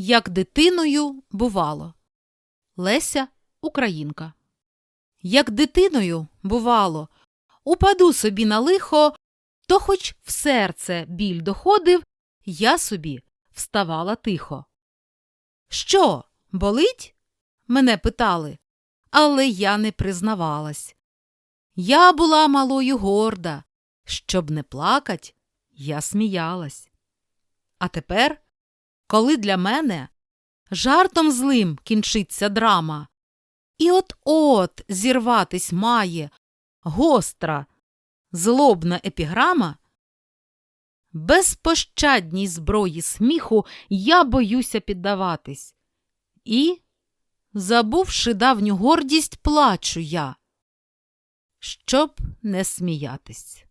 Як дитиною бувало. Леся Українка. Як дитиною бувало, упаду собі на лихо, то хоч в серце біль доходив, я собі вставала тихо. Що, болить? мене питали, але я не признавалась. Я була малою горда, щоб не плакать, я сміялась. А тепер, коли для мене жартом злим кінчиться драма, і от-от зірватись має гостра, злобна епіграма, безпощадній зброї сміху я боюся піддаватись. І, забувши давню гордість, плачу я, щоб не сміятись.